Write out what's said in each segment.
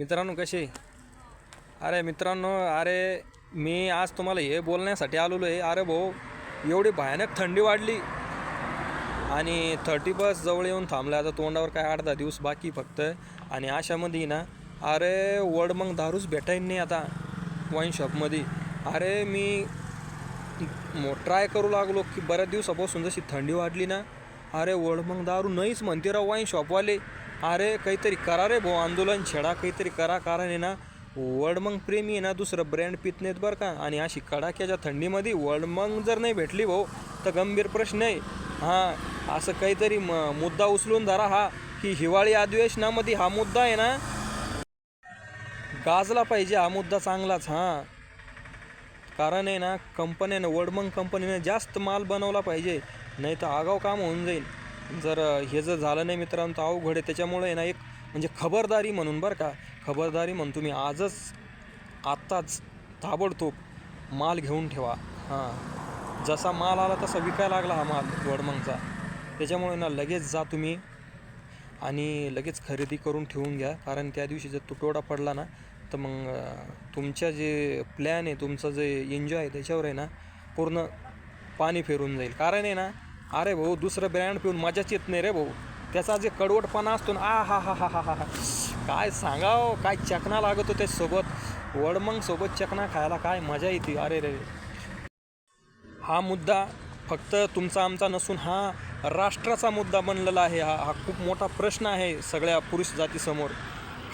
मित्रांनो कसे अरे मित्रांनो अरे मी आज तुम्हाला हे बोलण्यासाठी आलेलो आहे. अरे भाऊ एवढी भयानक थंडी वाढली. आणि थर्टी बस जवळ येऊन थांबलं. आता तोंडावर काय अर्धा दिवस बाकी फक्त. आणि अशामध्ये ना अरे वड मग दारूच भेटायला नाही आता वाईन शॉपमध्ये अरे मी ट्राय करू लागलो की बऱ्याच दिवसापासून जशी थंडी वाढली ना अरे वड मग दारू नाहीच म्हणते राव वाईन शॉपवाले अरे काहीतरी करा रे भाऊ आंदोलन छेडा काहीतरी करा. कारण आहे ना वर्ल्ड मग प्रेमी आहे ना दुसरं ब्रँड पित नाहीत बरं का. आणि अशी कडाक्याच्या थंडीमध्ये वर्ल्ड मग जर नाही भेटली भाऊ तर गंभीर प्रश्न आहे. हां असं काहीतरी म मुद्दा उचलून धरा हा की हिवाळी अधिवेशनामध्ये हा मुद्दा आहे ना गाजला पाहिजे हा मुद्दा चांगलाच हां. कारण आहे ना कंपन्यानं वर्डमंग कंपनीनं जास्त माल बनवला पाहिजे नाही तर आगाव काम होऊन जाईल. जर हे जर झालं नाही मित्रांनो तर अवघड आहे. त्याच्यामुळे ना एक म्हणजे खबरदारी म्हणून बरं का खबरदारी म्हणून तुम्ही आजच आत्ताच ताबडतोब माल घेऊन ठेवा. हां. जसा माल आला तसा विकायला लागला हा माल वडमंगचा त्याच्यामुळे ना लगेच जा तुम्ही आणि लगेच खरेदी करून ठेवून घ्या. कारण त्या दिवशी जर तुटवडा पडला ना तर मग तुमच्या जे प्लॅन आहे तुमचं जे एन्जॉय आहे त्याच्यावर आहे ना पूर्ण पाणी फेरून जाईल. कारण आहे ना अरे भाऊ दुसरं ब्रँड पिऊन मजाच येत नाही रे भाऊ. त्याचा जे कडवटपणा असतो ना आ हा हा हा हा हा हा. काय सांगाव काय चकना लागतो त्याच्यासोबत वडमंग सोबत चकना खायला काय मजा येते. अरे रे हा मुद्दा फक्त तुमचा आमचा नसून हा राष्ट्राचा मुद्दा बनलेला आहे. हा हा खूप मोठा प्रश्न आहे सगळ्या पुरुष जातीसमोर.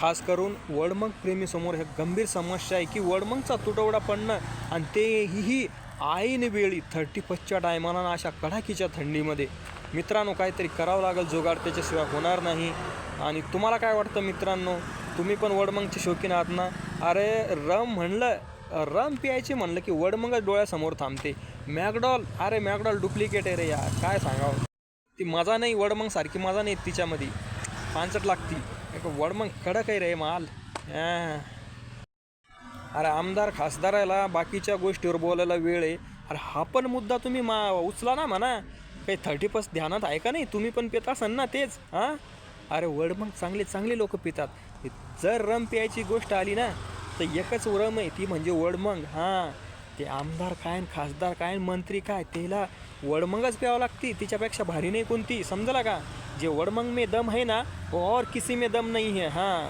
खास करून वडमंग प्रेमीसमोर. हे गंभीर समस्या आहे की वडमंगचा तुटवडा पडणं आणि तेही वेळी थर्टी फर्स्टच्या टायमाला अशा कडाकीच्या थंडीमध्ये. मित्रांनो काहीतरी करावं लागेल. जुगाड त्याच्याशिवाय होणार नाही. आणि तुम्हाला काय वाटतं मित्रांनो? तुम्ही पण वडमंगचे शौकीन आहात ना? अरे रम म्हणलं रम प्यायचे म्हणलं की वडमंगच डोळ्यासमोर थांबते. मॅकडॉल अरे मॅकडॉल डुप्लिकेट आहे रे यार. काय सांगावं? ती मजा नाही वडमंग सारखी मजा नाही तिच्यामध्ये. पांचट लागती. एक वडमंग कडक आहे रे माल. अं. अरे आमदार खासदाराला बाकीच्या गोष्टीवर बोलायला वेळ आहे. अरे हा पण मुद्दा तुम्ही मा उचला ना म्हणा. काही थर्टी फर्स्ट ध्यानात आहे का नाही? तुम्ही पण पित असाल ना तेच हां? अरे वड मग चांगले चांगले लोक पितात. जर रम प्यायची गोष्ट आली ना तर एकच रम आहे ती म्हणजे वडमंग हां? ते आमदार काय खासदार काय मंत्री काय त्याला वडमंगच प्यावं लागते. तिच्यापेक्षा भारी नाही कोणती समजला का? जे वडमंग में दम है ना और किसी में दम नहीं है हाँ?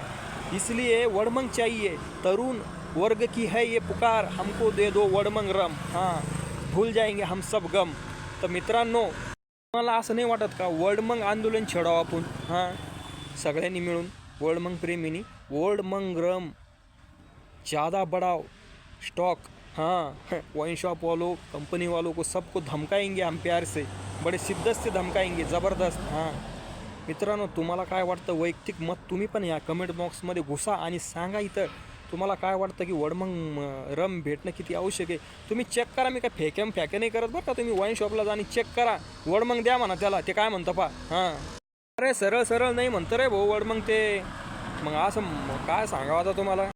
इसलिए वडमंग चाहिए तरुण वर्ग की है ये पुकार हमको दे दो वडमंग रम। हां भूल जाएंगे हम सब गम। तर मित्रांनो मला असं नाही वाटत का वडमंग आंदोलन छेडावं आपण? हां सगळ्यांनी मिळून वडमंग प्रेमीनी वडमंग रम ज़्यादा बडाव स्टॉक हाँ वाइन शॉप वालों कंपनी वालों को सबको धमकाएंगे हम प्यार से बड़े शिद्दत से धमकाएंगे ज़बरदस्त हां। मित्रांनो तुम्हाला काय वाटतं? वैयक्तिक मत तुम्ही पण या कमेंट बॉक्समध्ये घुसा आणि सांगा इथं. तुम्हाला काय वाटतं की वडमंग मग रम भेटणं किती आवश्यक आहे? तुम्ही चेक करा मी काय फेक्याम फेक्या नाही करत बरं का? तुम्ही वाईन शॉपला जा आणि चेक करा. वडमंग द्या म्हणा त्याला ते काय म्हणतं पा हां. अरे सरळ सरळ नाही म्हणतं रे भाऊ वडमंग ते. मग असं काय सांगावं आता तुम्हाला?